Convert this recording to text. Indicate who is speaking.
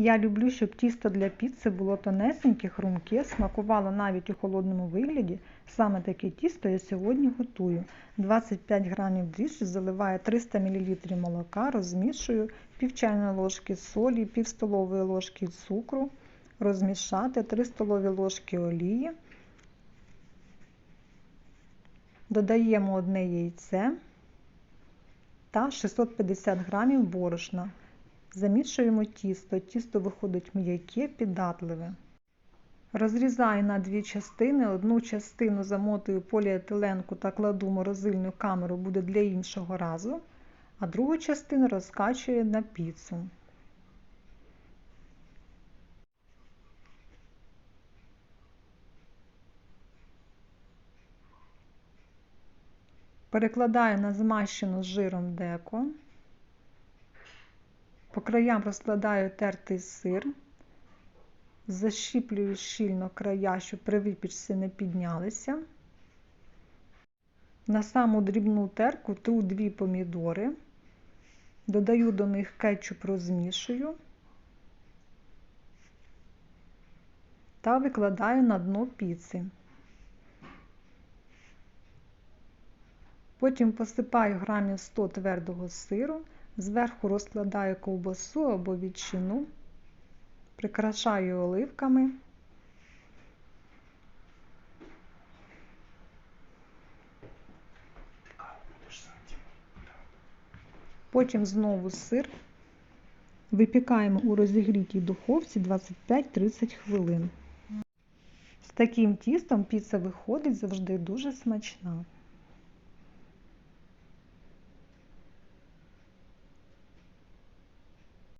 Speaker 1: Я люблю, щоб тісто для піци було тонесеньке, хрумке, смакувало навіть у холодному вигляді. Саме таке тісто я сьогодні готую. 25 грамів дріжджі заливаю 300 мл молока, розмішую пів чайної ложки солі, пів столової ложки цукру, розмішати 3 столові ложки олії. Додаємо одне яйце та 650 грамів борошна. Замішуємо тісто. Тісто виходить м'яке, піддатливе. Розрізаю на дві частини. Одну частину замотую поліетиленку та кладу морозильну камеру, буде для іншого разу, а другу частину розкачую на піцу. Перекладаю на змащену з жиром деко. По краям розкладаю тертий сир, защіплюю щільно края, щоб при випічці не піднялися. На саму дрібну терку тру дві помідори, додаю до них кетчуп, розмішую та викладаю на дно піци. Потім посипаю грамів 100 твердого сиру. Зверху розкладаю ковбасу або ветчину, прикрашаю оливками. Потім знову сир. Випікаємо у розігрітій духовці 25-30 хвилин. З таким тістом піца виходить завжди дуже смачна.